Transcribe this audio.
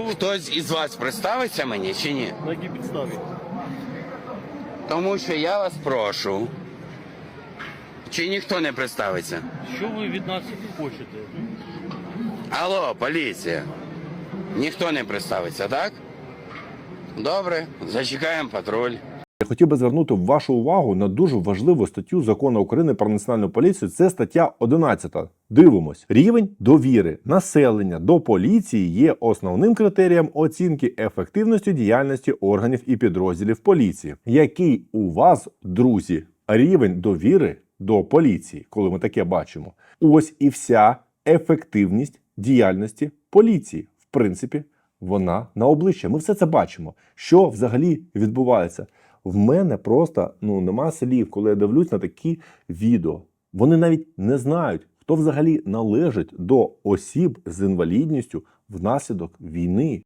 Хтось із вас представиться мені чи ні? на якій підставі? Тому що я вас прошу. Чи ніхто не представиться? Що ви від нас хочете? Алло, поліція. Ніхто не представиться, так? Добре, зачекаємо патруль. Я хотів би звернути вашу увагу на дуже важливу статтю закону України про національну поліцію. Це стаття 11. Дивимось, рівень довіри населення до поліції є основним критерієм оцінки ефективності діяльності органів і підрозділів поліції. Який у вас, друзі, рівень довіри до поліції, коли ми таке бачимо? Ось і вся ефективність діяльності поліції. В принципі, вона на обличчя. Ми все це бачимо. Що взагалі відбувається? В мене просто ну нема слів, коли я дивлюсь на такі відео. Вони навіть не знають, хто взагалі належить до осіб з інвалідністю внаслідок війни.